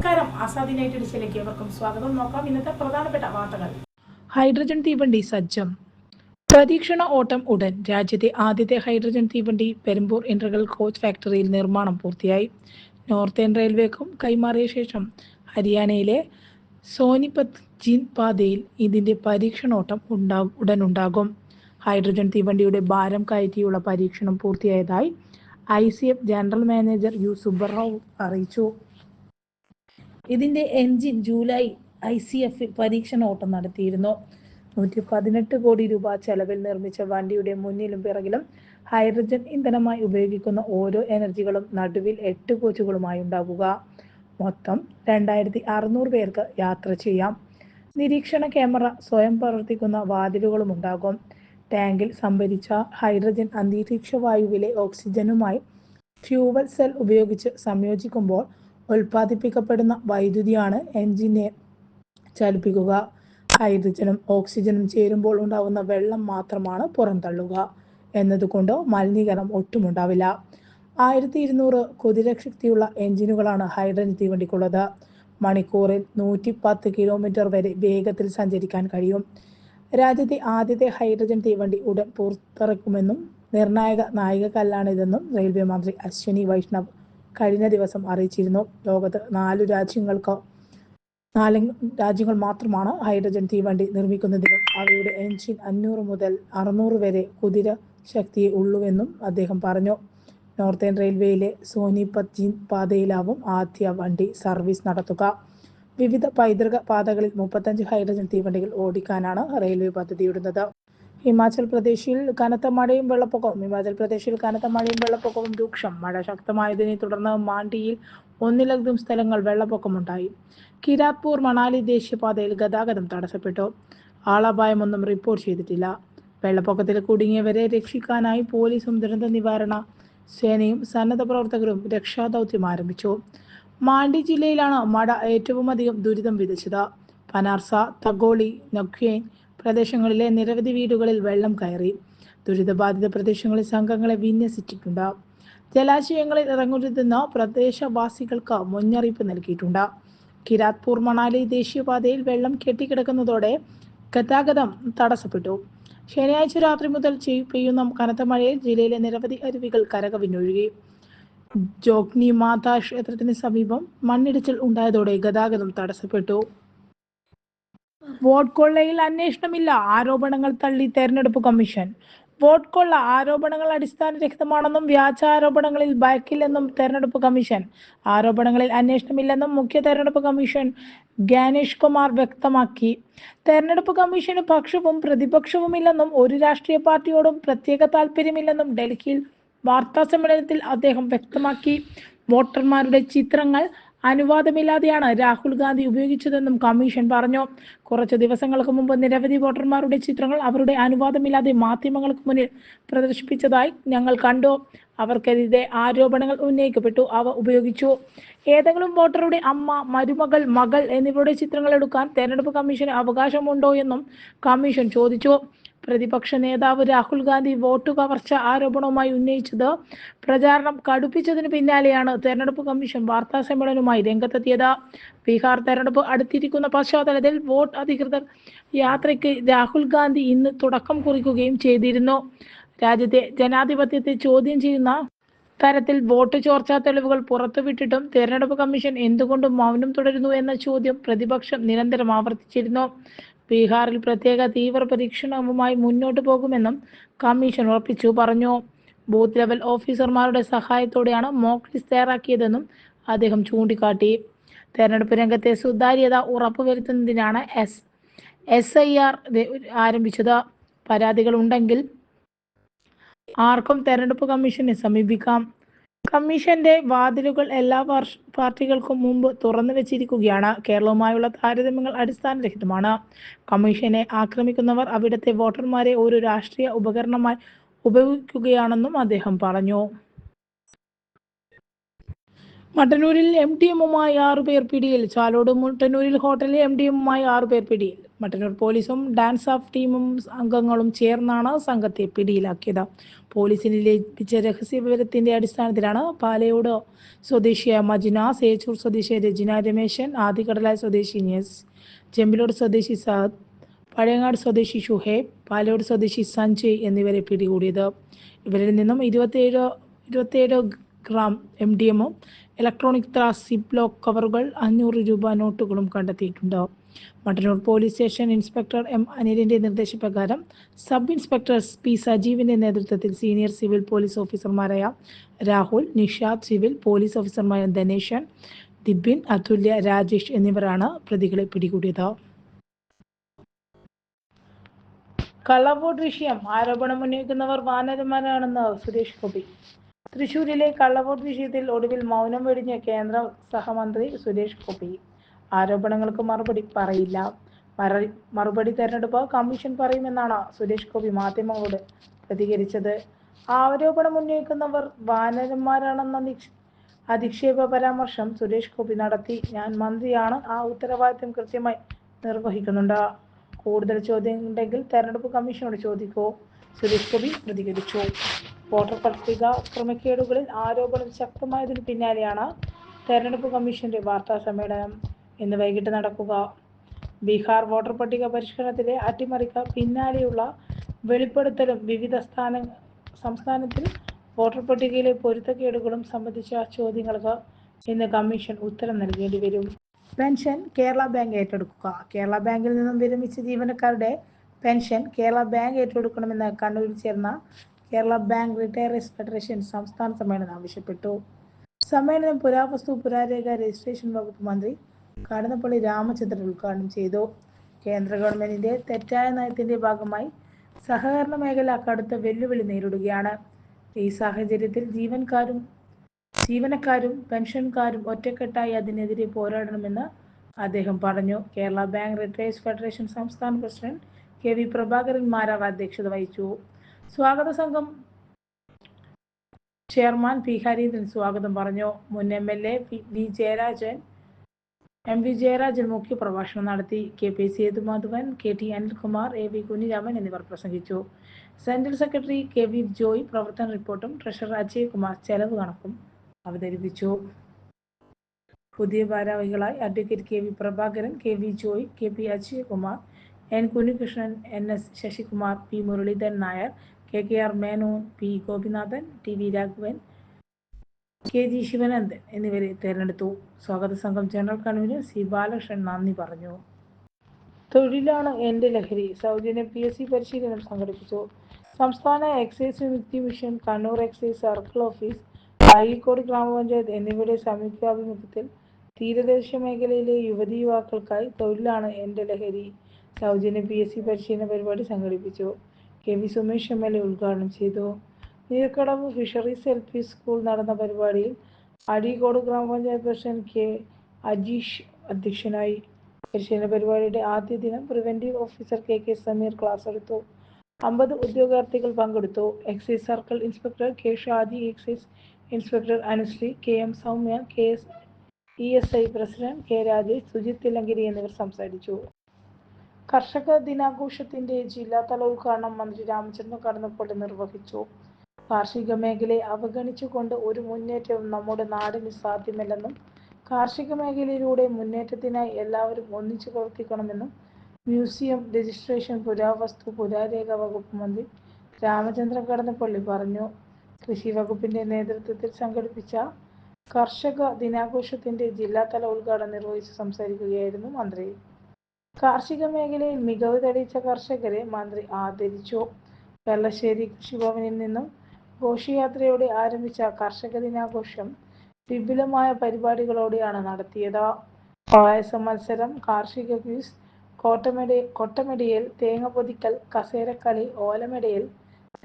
നമസ്കാരം. ആസാദി നൈറ്റ് ഡിഷിലേക്ക് സ്വാഗതം. നോക്കാം ഇന്നത്തെ പ്രധാനപ്പെട്ട വാർത്തകൾ. ഹൈഡ്രജൻ തീവണ്ടി സജ്ജം. പരീക്ഷണ ഓട്ടം ഉടൻ. രാജ്യത്തെ ആദ്യത്തെ ഹൈഡ്രജൻ തീവണ്ടി പെരുമ്പൂർ ഇന്റർഗൽ കോച്ച് ഫാക്ടറിയിൽ നിർമ്മാണം പൂർത്തിയായി. നോർത്തേൺ റെയിൽവേക്കും കൈമാറിയ ശേഷം ഹരിയാനയിലെ സോനിപത് ജിൻ പാതയിൽ ഇതിന്റെ പരീക്ഷണോട്ടം ഉണ്ടാകും ഹൈഡ്രജൻ തീവണ്ടിയുടെ ഭാരം കയറ്റിയുള്ള പരീക്ഷണം പൂർത്തിയായതായി I C F general manager U Subbarao അറിയിച്ചു. ഇതിന്റെ എൻജിൻ ജൂലൈ ഐ സി എഫിൽ പരീക്ഷണ ഓട്ടം നടത്തിയിരുന്നു. നൂറ്റി പതിനെട്ട് കോടി രൂപ ചെലവിൽ നിർമ്മിച്ച വണ്ടിയുടെ മുന്നിലും പിറകിലും ഹൈഡ്രജൻ ഇന്ധനമായി ഉപയോഗിക്കുന്ന ഓരോ എനർജികളും നടുവിൽ എട്ട് കോച്ചുകളുമായി ഉണ്ടാകുക മൊത്തം രണ്ടായിരത്തി അറുന്നൂറ് പേർക്ക് യാത്ര ചെയ്യാം. നിരീക്ഷണ ക്യാമറ സ്വയം പ്രവർത്തിക്കുന്ന വാതിലുകളും ഉണ്ടാകും. ടാങ്കിൽ സംഭരിച്ച ഹൈഡ്രജൻ അന്തരീക്ഷ വായുവിലെ ഓക്സിജനുമായി ഫ്യൂവൽ സെൽ ഉപയോഗിച്ച് സംയോജിക്കുമ്പോൾ ഉൽപ്പാദിപ്പിക്കപ്പെടുന്ന വൈദ്യുതിയാണ് എൻജിനെ ചലിപ്പിക്കുക. ഹൈഡ്രജനും ഓക്സിജനും ചേരുമ്പോൾ ഉണ്ടാകുന്ന വെള്ളം മാത്രമാണ് പുറന്തള്ളുക എന്നതുകൊണ്ട് മലിനീകരണം ഒട്ടും ഉണ്ടാവില്ല ആയിരത്തി ഇരുന്നൂറ് കുതിരശക്തിയുള്ള എഞ്ചിനുകളാണ് ഹൈഡ്രജൻ തീവണ്ടിക്കുള്ളത്. മണിക്കൂറിൽ നൂറ്റി പത്ത് കിലോമീറ്റർ വരെ വേഗത്തിൽ സഞ്ചരിക്കാൻ കഴിയും. രാജ്യത്തെ ആദ്യത്തെ ഹൈഡ്രജൻ തീവണ്ടി ഉടൻ പുറത്തിറക്കുമെന്നും നിർണായക നായിക കല്ലാണിതെന്നും റെയിൽവേ മന്ത്രി അശ്വിനി വൈഷ്ണവ് കഴിഞ്ഞ ദിവസം അറിയിച്ചിരുന്നു. ലോകത്ത് നാല് രാജ്യങ്ങൾക്ക് നാല് രാജ്യങ്ങൾ മാത്രമാണ് ഹൈഡ്രജൻ തീവണ്ടി നിർമ്മിക്കുന്നതിനും അവയുടെ എഞ്ചിൻ അഞ്ഞൂറ് മുതൽ അറുന്നൂറ് വരെ കുതിര ശക്തിയെ ഉള്ളുവെന്നും അദ്ദേഹം പറഞ്ഞു. നോർത്തേൺ റെയിൽവേയിലെ സോനിപത് ജിൻ പാതയിലാവും ആദ്യ വണ്ടി സർവീസ് നടത്തുക. വിവിധ പൈതൃക പാതകളിൽ മുപ്പത്തഞ്ച് ഹൈഡ്രജൻ തീവണ്ടികൾ ഓടിക്കാനാണ് റെയിൽവേ പദ്ധതിയിടുന്നത്. ഹിമാചൽ പ്രദേശിൽ കനത്ത മഴയും വെള്ളപ്പൊക്കവും ഹിമാചൽ പ്രദേശിൽ കനത്ത മഴയും വെള്ളപ്പൊക്കവും രൂക്ഷം. മഴ ശക്തമായതിനെ തുടർന്ന് മാണ്ടിയിൽ ഒന്നിലധികം സ്ഥലങ്ങൾ വെള്ളപ്പൊക്കമുണ്ടായി. കിരാപ്പൂർ മണാലി ദേശീയപാതയിൽ ഗതാഗതം തടസ്സപ്പെട്ടു. ആളപായമൊന്നും റിപ്പോർട്ട് ചെയ്തിട്ടില്ല. വെള്ളപ്പൊക്കത്തിൽ കുടുങ്ങിയവരെ രക്ഷിക്കാനായി പോലീസും ദുരന്ത നിവാരണ സേനയും സന്നദ്ധ പ്രവർത്തകരും രക്ഷാദൗത്യം ആരംഭിച്ചു. മാണ്ഡി ജില്ലയിലാണ് മഴ ഏറ്റവും അധികം ദുരിതം വിതച്ചത്. പനാർസ തഗോളി നഖ്യേൻ പ്രദേശങ്ങളിലെ നിരവധി വീടുകളിൽ വെള്ളം കയറി. ദുരിതബാധിത പ്രദേശങ്ങളിൽ സംഘങ്ങളെ വിന്യസിച്ചിട്ടുണ്ട്. ജലാശയങ്ങളിൽ ഇറങ്ങരുതെന്ന് പ്രദേശവാസികൾക്ക് മുന്നറിയിപ്പ് നൽകിയിട്ടുണ്ട്. കിരാത്പൂർ മണാലി ദേശീയപാതയിൽ വെള്ളം കെട്ടിക്കിടക്കുന്നതോടെ ഗതാഗതം തടസ്സപ്പെട്ടു. ശനിയാഴ്ച രാത്രി മുതൽ പെയ്യുന്ന കനത്ത മഴയിൽ ജില്ലയിലെ നിരവധി അരുവികൾ കരകവിഞ്ഞൊഴുകി. ജോഗ്നി മാതാ ക്ഷേത്രത്തിന് സമീപം മണ്ണിടിച്ചിൽ ഉണ്ടായതോടെ ഗതാഗതം തടസ്സപ്പെട്ടു. വോട്ട് കൊള്ളയിൽ അന്വേഷണമില്ല. ആരോപണങ്ങൾ തള്ളി തെരഞ്ഞെടുപ്പ് കമ്മീഷൻ. വോട്ട് കൊള്ള ആരോപണങ്ങൾ അടിസ്ഥാനരഹിതമാണെന്നും വ്യാജ ആരോപണങ്ങളിൽ ഭയക്കില്ലെന്നും തെരഞ്ഞെടുപ്പ് കമ്മീഷൻ. ആരോപണങ്ങളിൽ അന്വേഷണമില്ലെന്നും മുഖ്യ തെരഞ്ഞെടുപ്പ് കമ്മീഷൻ ഗാനേഷ് കുമാർ വ്യക്തമാക്കി. തെരഞ്ഞെടുപ്പ് കമ്മീഷന് പക്ഷവും പ്രതിപക്ഷവുമില്ലെന്നും ഒരു രാഷ്ട്രീയ പാർട്ടിയോടും പ്രത്യേക താല്പര്യമില്ലെന്നും ഡൽഹിയിൽ വാർത്താ സമ്മേളനത്തിൽ അദ്ദേഹം വ്യക്തമാക്കി. വോട്ടർമാരുടെ ചിത്രങ്ങൾ അനുവാദമില്ലാതെയാണ് രാഹുൽ ഗാന്ധി ഉപയോഗിച്ചതെന്നും കമ്മീഷൻ പറഞ്ഞു. കുറച്ച് ദിവസങ്ങൾക്ക് മുമ്പ് നിരവധി വോട്ടർമാരുടെ ചിത്രങ്ങൾ അവരുടെ അനുവാദമില്ലാതെ മാധ്യമങ്ങൾക്ക് മുന്നിൽ പ്രദർശിപ്പിച്ചതായി ഞങ്ങൾ കണ്ടു. അവർക്കെതിരെ ആരോപണങ്ങൾ ഉന്നയിക്കപ്പെട്ടു. അവ ഉപയോഗിച്ചു. ഏതെങ്കിലും വോട്ടറുടെ അമ്മ മരുമകൾ മകൾ എന്നിവരുടെ ചിത്രങ്ങൾ എടുക്കാൻ തെരഞ്ഞെടുപ്പ് കമ്മീഷന് അവകാശമുണ്ടോ എന്നും കമ്മീഷൻ ചോദിച്ചു. പ്രതിപക്ഷ നേതാവ് രാഹുൽ ഗാന്ധി വോട്ട് കവർച്ച ആരോപണവുമായി ഉന്നയിച്ചത് പ്രചാരണം കടുപ്പിച്ചതിന് പിന്നാലെയാണ് തെരഞ്ഞെടുപ്പ് കമ്മീഷൻ വാർത്താ സമ്മേളനവുമായി രംഗത്തെത്തിയത്. ബീഹാർ തെരഞ്ഞെടുപ്പ് അടുത്തിരിക്കുന്ന പശ്ചാത്തലത്തിൽ വോട്ട് അധികൃതർ യാത്രയ്ക്ക് രാഹുൽ ഗാന്ധി ഇന്ന് തുടക്കം കുറിക്കുകയും ചെയ്തിരുന്നു. രാജ്യത്തെ ജനാധിപത്യത്തെ ചോദ്യം ചെയ്യുന്ന തരത്തിൽ വോട്ട് ചോർച്ചാ തെളിവുകൾ പുറത്തുവിട്ടിട്ടും തെരഞ്ഞെടുപ്പ് കമ്മീഷൻ എന്തുകൊണ്ട് മൗനം തുടരുന്നു എന്ന ചോദ്യം പ്രതിപക്ഷം നിരന്തരം ആവർത്തിച്ചിരുന്നു. ബീഹാറിൽ പ്രത്യേക തീവ്ര പരീക്ഷണവുമായി മുന്നോട്ട് പോകുമെന്നും കമ്മീഷൻ ഉറപ്പിച്ചു. പറഞ്ഞു ബൂത്ത് ലെവൽ ഓഫീസർമാരുടെ സഹായത്തോടെയാണ് മോക്ക് ലിസ്റ്റ് തയ്യാറാക്കിയതെന്നും അദ്ദേഹം ചൂണ്ടിക്കാട്ടി. തെരഞ്ഞെടുപ്പ് രംഗത്തെ സുതാര്യത ഉറപ്പുവരുത്തുന്നതിനാണ് എസ് എസ് ഐ ആർ ആരംഭിച്ചത്. പരാതികൾ ഉണ്ടെങ്കിൽ ആർക്കും തെരഞ്ഞെടുപ്പ് കമ്മീഷനെ സമീപിക്കാം. കമ്മീഷന്റെ വാതിലുകൾ എല്ലാ പാർട്ടികൾക്കും മുമ്പ് തുറന്നു വെച്ചിരിക്കുകയാണ്. കേരളവുമായുള്ള താരതമ്യങ്ങൾ അടിസ്ഥാനരഹിതമാണ്. കമ്മീഷനെ ആക്രമിക്കുന്നവർ അവിടുത്തെ വോട്ടർമാരെ ഒരു രാഷ്ട്രീയ ഉപകരണമായി ഉപയോഗിക്കുകയാണെന്നും അദ്ദേഹം പറഞ്ഞു. മട്ടന്നൂരിൽ എം ഡി എമ്മുമായി ആറുപേർ പിടിയിൽ ചാലോട് മട്ടന്നൂരിൽ ഹോട്ടലിൽ എം ഡി എമ്മുമായി ആറുപേർ പിടിയിൽ. മട്ടന്നൂർ പോലീസും ഡാൻസ് ഓഫ് ടീമും അംഗങ്ങളും ചേർന്നാണ് സംഘത്തെ പിടിയിലാക്കിയത്. പോലീസിന് ലഭിച്ച രഹസ്യ വിവരത്തിന്റെ അടിസ്ഥാനത്തിലാണ് പാലയോട് സ്വദേശിയായ മജുന സേച്ചൂർ സ്വദേശി രജിന രമേശൻ ആദികടലായ സ്വദേശി നിയസ് ചെമ്പിലോട് സ്വദേശി സഹദ് പഴയങ്ങാട് സ്വദേശി ഷുഹേബ് പാലയോട് സ്വദേശി സഞ്ജയ് എന്നിവരെ പിടികൂടിയത്. ഇവരിൽ നിന്നും ഇരുപത്തിയേഴ് ഇരുപത്തിയേഴ് ഗ്രാം എം ഡി എമ്മും ഇലക്ട്രോണിക് ത്രാസ് സിപ്ലോക്ക് കവറുകൾ അഞ്ഞൂറ് രൂപ നോട്ടുകളും കണ്ടെത്തിയിട്ടുണ്ട്. Mattannur police station inspector M അനിലിന്റെ നിർദ്ദേശപ്രകാരം സബ് ഇൻസ്പെക്ടർ പി സജീവിന്റെ നേതൃത്വത്തിൽ സീനിയർ സിവിൽ പോലീസ് ഓഫീസർമാരായ രാഹുൽ നിഷാദ് സിവിൽ പോലീസ് ഓഫീസർമാരായ ധനേശൻ ദിബിൻ അതുല്യ രാജേഷ് എന്നിവരാണ് പ്രതികളെ പിടികൂടിയത്. കള്ളവോട്ട് വിഷയം. ആരോപണം ഉന്നയിക്കുന്നവർ വാനരന്മാരാണെന്ന് സുരേഷ് ഗോപി. തൃശൂരിലെ കള്ളവോട്ട് വിഷയത്തിൽ ഒടുവിൽ മൗനം വെടിഞ്ഞ കേന്ദ്ര സഹമന്ത്രി സുരേഷ് ഗോപി. ആരോപണങ്ങൾക്ക് മറുപടി പറയില്ല. മറ- മറുപടി തെരഞ്ഞെടുപ്പ് കമ്മീഷൻ പറയുമെന്നാണ് സുരേഷ് ഗോപി മാധ്യമങ്ങളോട് പ്രതികരിച്ചത്. ആരോപണം ഉന്നയിക്കുന്നവർ വാനരന്മാരാണെന്ന അധിക്ഷേപ പരാമർശം സുരേഷ് ഗോപി നടത്തി. ഞാൻ മന്ത്രിയാണ്. ആ ഉത്തരവാദിത്വം കൃത്യമായി നിർവഹിക്കുന്നുണ്ട്. കൂടുതൽ ചോദ്യം ഉണ്ടെങ്കിൽ തെരഞ്ഞെടുപ്പ് കമ്മീഷനോട് ചോദിക്കൂ. സുരേഷ് ഗോപി പ്രതികരിച്ചു. വോട്ടർ പട്ടിക ക്രമക്കേടുകളിൽ ആരോപണം ശക്തമായതിനു പിന്നാലെയാണ് തെരഞ്ഞെടുപ്പ് കമ്മീഷന്റെ വാർത്താ സമ്മേളനം. ഇന്ന് വൈകിട്ട് നടക്കുക. ബീഹാർ വോട്ടർ പട്ടിക പരിഷ്കരണത്തിലെ അട്ടിമറിക്ക് പിന്നാലെയുള്ള വെളിപ്പെടുത്തലും വിവിധ സ്ഥാന സംസ്ഥാനത്തിൽ വോട്ടർ പട്ടികയിലെ പൊരുത്തക്കേടുകളും സംബന്ധിച്ച ചോദ്യങ്ങൾക്ക് ഇന്ന് കമ്മീഷൻ ഉത്തരം നൽകേണ്ടി വരും. പെൻഷൻ കേരള ബാങ്ക് ഏറ്റെടുക്കുക. കേരള ബാങ്കിൽ നിന്നും വിരമിച്ച ജീവനക്കാരുടെ പെൻഷൻ കേരള ബാങ്ക് ഏറ്റെടുക്കണമെന്ന് കണ്ണൂരിൽ ചേർന്ന കേരള ബാങ്ക് റിട്ടയറേഴ്സ് ഫെഡറേഷൻ സംസ്ഥാന സമ്മേളനം ആവശ്യപ്പെട്ടു. സമ്മേളനം പുരാവസ്തു പുരാരേഖ രജിസ്ട്രേഷൻ വകുപ്പ് മന്ത്രി കടന്നപ്പള്ളി രാമചന്ദ്രൻ ഉദ്ഘാടനം ചെയ്തു. കേന്ദ്ര ഗവൺമെന്റിന്റെ തെറ്റായ നയത്തിന്റെ ഭാഗമായി സഹകരണ മേഖല കടുത്ത വെല്ലുവിളി നേരിടുകയാണ്. ഈ സാഹചര്യത്തിൽ ജീവനക്കാരും ജീവനക്കാരും പെൻഷൻകാരും ഒറ്റക്കെട്ടായി അതിനെതിരെ പോരാടണമെന്ന് അദ്ദേഹം പറഞ്ഞു. കേരള ബാങ്ക് റിട്ടയേഴ്സ് ഫെഡറേഷൻ സംസ്ഥാന president K V Prabhakaran Marar അധ്യക്ഷത വഹിച്ചു. സ്വാഗത സംഘം ചെയർമാൻ പി ഹരീന്ദ്രൻ സ്വാഗതം പറഞ്ഞു. മുൻ M L A V Jayarajan M V Jayarajan മുഖ്യ പ്രഭാഷണം നടത്തി K P Sethumadhavan K T Anilkumar A V Kunhiraman എന്നിവർ പ്രസംഗിച്ചു. Central secretary K V Joy പ്രവർത്തന റിപ്പോർട്ടും ട്രഷറർ അജയ് കുമാർ ചെലവ് കണക്കും അവതരിപ്പിച്ചു. പുതിയ ഭാരവാഹികളായി advocate K V Prabhakaran K V Joy K P Ajayakumar N Kunhikrishnan N S Sasikumar P Muraleedharan Nair K K R Menon P Gopinathan T V Raghavan K G Sivanandan എന്നിവരെ തെരഞ്ഞെടുത്തു. സ്വാഗത സംഘം general convener C Balakrishnan നന്ദി പറഞ്ഞു. തൊഴിലാണ് എന്റെ ലഹരി. സൗജന്യ പി എസ് സി പരിശീലനം സംഘടിപ്പിച്ചു. സംസ്ഥാന excise Vimukthi mission Kannur excise circle office Azhikode ഗ്രാമപഞ്ചായത്ത് എന്നിവയുടെ സംയുക്താഭിമുഖ്യത്തിൽ തീരദേശ മേഖലയിലെ യുവതി യുവാക്കൾക്കായി തൊഴിലാണ് എന്റെ ലഹരി. സൗജന്യ പി എസ് സി പരിശീലന പരിപാടി സംഘടിപ്പിച്ചു. K V Sumesh M L A ഉദ്ഘാടനം ചെയ്തു. Neerkadavu fisheries L P school നടന്ന പരിപാടിയിൽ അടീകോട് ഗ്രാമപഞ്ചായത്ത് പ്രസിഡന്റ് കെ അജീഷ് അധ്യക്ഷനായി. പരിശീലന പരിപാടിയുടെ ആദ്യ ദിനം preventive officer K K Sameer class എടുത്തു. അമ്പത് ഉദ്യോഗാർത്ഥികൾ പങ്കെടുത്തു. Excise circle inspector K Shaji excise inspector Anusree K M Soumya K S E S I president K Rajesh Sujith Thillankeri എന്നിവർ സംസാരിച്ചു. കർഷക ദിനാഘോഷത്തിന്റെ ജില്ലാതല ഉദ്ഘാടനം മന്ത്രി രാമചന്ദ്രൻ കടന്നപ്പള്ളി നിർവഹിച്ചു. കാർഷിക മേഖലയെ അവഗണിച്ചുകൊണ്ട് ഒരു മുന്നേറ്റവും നമ്മുടെ നാടിന് സാധ്യമല്ലെന്നും കാർഷിക മേഖലയിലൂടെ മുന്നേറ്റത്തിനായി എല്ലാവരും ഒന്നിച്ചു പ്രവർത്തിക്കണമെന്നും മ്യൂസിയം രജിസ്ട്രേഷൻ പുരാവസ്തു പുരാരേഖ വകുപ്പ് മന്ത്രി രാമചന്ദ്രൻ കടന്നപ്പള്ളി പറഞ്ഞു. കൃഷി വകുപ്പിന്റെ നേതൃത്വത്തിൽ സംഘടിപ്പിച്ച കർഷക ദിനാഘോഷത്തിന്റെ ജില്ലാതല ഉദ്ഘാടനം നിർവഹിച്ച് സംസാരിക്കുകയായിരുന്നു മന്ത്രി. കാർഷിക മേഖലയിൽ മികവ് തെളിയിച്ച കർഷകരെ മന്ത്രി ആദരിച്ചു. വെള്ളശ്ശേരി കൃഷിഭവനിൽ നിന്നും ഘോഷയാത്രയോടെ ആരംഭിച്ച കർഷക ദിനാഘോഷം വിപുലമായ പരിപാടികളോടെയാണ് നടത്തിയത്. പായസ മത്സരം കാർഷിക ക്വിസ് കോട്ടമെടി കൊട്ടമെടിയൽ തേങ്ങ പൊതിക്കൽ കസേരക്കളി ഓലമെടിയൽ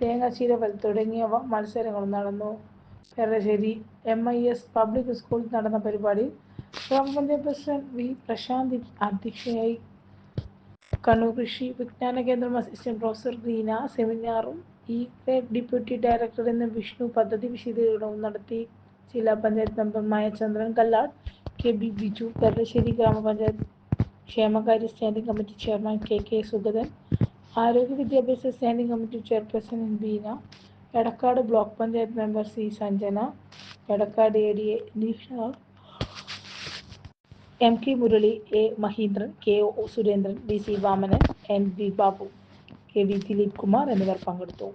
തേങ്ങ ചിരവൽ തുടങ്ങിയവ മത്സരങ്ങളും നടന്നു. Perasseri M I S public സ്കൂളിൽ നടന്ന പരിപാടി ഗ്രാമപഞ്ചായത്ത് പ്രസിഡന്റ് വി പ്രശാന്ത് അധ്യക്ഷയായി. കണ്ണൂർ കൃഷി വിജ്ഞാന കേന്ദ്രം അസിസ്റ്റന്റ് പ്രൊഫസർ റീന സെമിനാറും ഗ്രേഡ് ഡെപ്യൂട്ടി ഡയറക്ടർ എന്ന വിഷ്ണു പദ്ധതി വിശദീകരണവും നടത്തി ജില്ലാ പഞ്ചായത്ത് മെമ്പർമാരായ ചന്ദ്രൻ കല്ലാട് കെ ബി ബിജു പെരളശ്ശേരി ഗ്രാമപഞ്ചായത്ത് ക്ഷേമകാര്യ standing committee chairman K K Sugathan ആരോഗ്യ വിദ്യാഭ്യാസ standing committee chairperson N Beena Edakkad block panchayat member C Sanjana Edakkad A D A Nisha M K Murali A Mahindran K O Surendran B C Vamanan N V Babu. K V Dileep Kumar എന്നിവർ പങ്കെടുത്തു.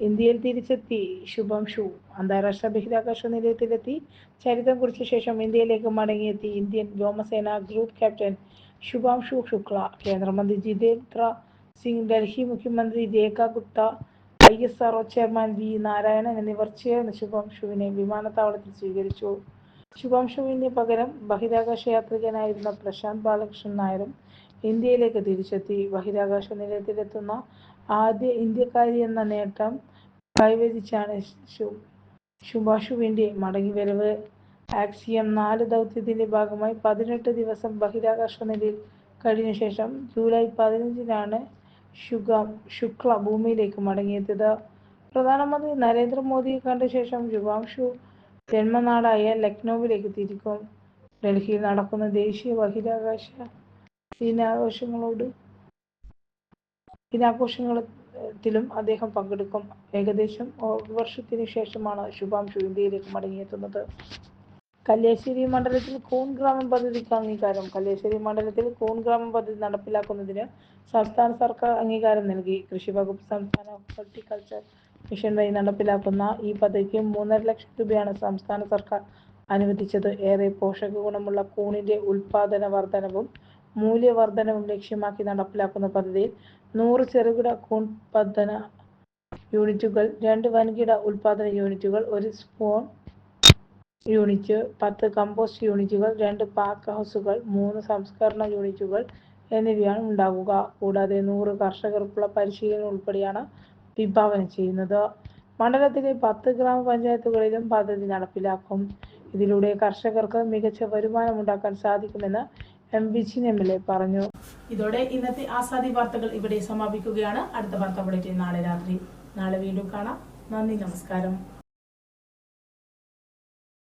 ഇന്ത്യയിൽ തിരിച്ചെത്തി ശുഭം ഷു. അന്താരാഷ്ട്ര ബഹിരാകാശ നിലയത്തിലെത്തി. ചരിത്രം കുറിച്ച ശേഷം ഇന്ത്യയിലേക്ക് മടങ്ങിയെത്തി ഇന്ത്യൻ വ്യോമസേന ഗ്രൂപ്പ് ക്യാപ്റ്റൻ ശുഭാംശു ശുക്ല. കേന്ദ്രമന്ത്രി ജിതേന്ദ്ര സിംഗ് ഡൽഹി മുഖ്യമന്ത്രി Rekha Gupta I S R O chairman V Narayanan എന്നിവർ ചേർന്ന് ശുഭാംശുവിനെ വിമാനത്താവളത്തിൽ സ്വീകരിച്ചു. ശുഭാംശുവിന് പകരം ബഹിരാകാശ യാത്രികനായിരുന്ന പ്രശാന്ത് ബാലകൃഷ്ണൻ നായരും ഇന്ത്യയിലേക്ക് തിരിച്ചെത്തി. ബഹിരാകാശ നിലയത്തിലെത്തുന്ന ആദ്യ ഇന്ത്യക്കാരി എന്ന നേട്ടം കൈവരിച്ചാണ് ശു ശുഭാഷുവിന്റെ മടങ്ങിവരവ്. ആക്സിയം നാല് ദൗത്യത്തിന്റെ ഭാഗമായി പതിനെട്ട് ദിവസം ബഹിരാകാശ നിലയിൽ കഴിഞ്ഞ ശേഷം ജൂലൈ പതിനഞ്ചിനാണ് ശുഗ ശുക്ല ഭൂമിയിലേക്ക് മടങ്ങിയെത്തിയത്. പ്രധാനമന്ത്രി നരേന്ദ്രമോദിയെ കണ്ട ശേഷം ശുഭാംശു ജന്മനാടായ ലക്നൌവിലേക്ക് തിരിക്കും. ഡൽഹിയിൽ നടക്കുന്ന ദേശീയ ബഹിരാകാശ ദിനാഘോഷങ്ങളോട് ദിനാഘോഷങ്ങളിലും അദ്ദേഹം പങ്കെടുക്കും. ഏകദേശം വർഷത്തിന് ശേഷമാണ് ശുഭാംശു ഇന്ത്യയിലേക്ക് മടങ്ങിയെത്തുന്നത്. കല്യാശ്ശേരി മണ്ഡലത്തിൽ കൂൺ ഗ്രാമം പദ്ധതിക്ക് അംഗീകാരം. കല്യാശ്ശേരി മണ്ഡലത്തിൽ കൂൺ ഗ്രാമം പദ്ധതി നടപ്പിലാക്കുന്നതിന് സംസ്ഥാന സർക്കാർ അംഗീകാരം നൽകി. കൃഷി വകുപ്പ് സംസ്ഥാന ഹോർട്ടിക്കൾച്ചർ മിഷൻ വഴി നടപ്പിലാക്കുന്ന ഈ പദ്ധതിക്ക് മൂന്നര ലക്ഷം രൂപയാണ് സംസ്ഥാന സർക്കാർ അനുവദിച്ചത്. ഏറെ പോഷക ഗുണമുള്ള കൂണിന്റെ ഉൽപാദന വർധനവും മൂല്യവർധനവും ലക്ഷ്യമാക്കി നടപ്പിലാക്കുന്ന പദ്ധതിയിൽ നൂറ് ചെറുകിട കൂൺ ഉൽപാദന യൂണിറ്റുകൾ രണ്ട് വൻകിട ഉൽപാദന യൂണിറ്റുകൾ ഒരു സ്പൂൺ യൂണിറ്റ് പത്ത് കമ്പോസ്റ്റ് യൂണിറ്റുകൾ രണ്ട് പാക്ക് ഹൗസുകൾ മൂന്ന് സംസ്കരണ യൂണിറ്റുകൾ എന്നിവയാണ് ഉണ്ടാവുക. കൂടാതെ നൂറ് കർഷകർക്കുള്ള പരിശീലനം ഉൾപ്പെടെയാണ് വിഭാവനം ചെയ്യുന്നത്. മണ്ഡലത്തിലെ പത്ത് ഗ്രാമപഞ്ചായത്തുകളിലും പദ്ധതി നടപ്പിലാക്കും. ഇതിലൂടെ കർഷകർക്ക് മികച്ച വരുമാനം ഉണ്ടാക്കാൻ സാധിക്കുമെന്ന് M Vijin M L A പറഞ്ഞു. ഇതോടെ ഇന്നത്തെ ആസാദി വാർത്തകൾ ഇവിടെ സമാപിക്കുകയാണ്. അടുത്ത വാർത്ത നാളെ രാത്രി. നാളെ വീണ്ടും കാണാം. നന്ദി നമസ്കാരം.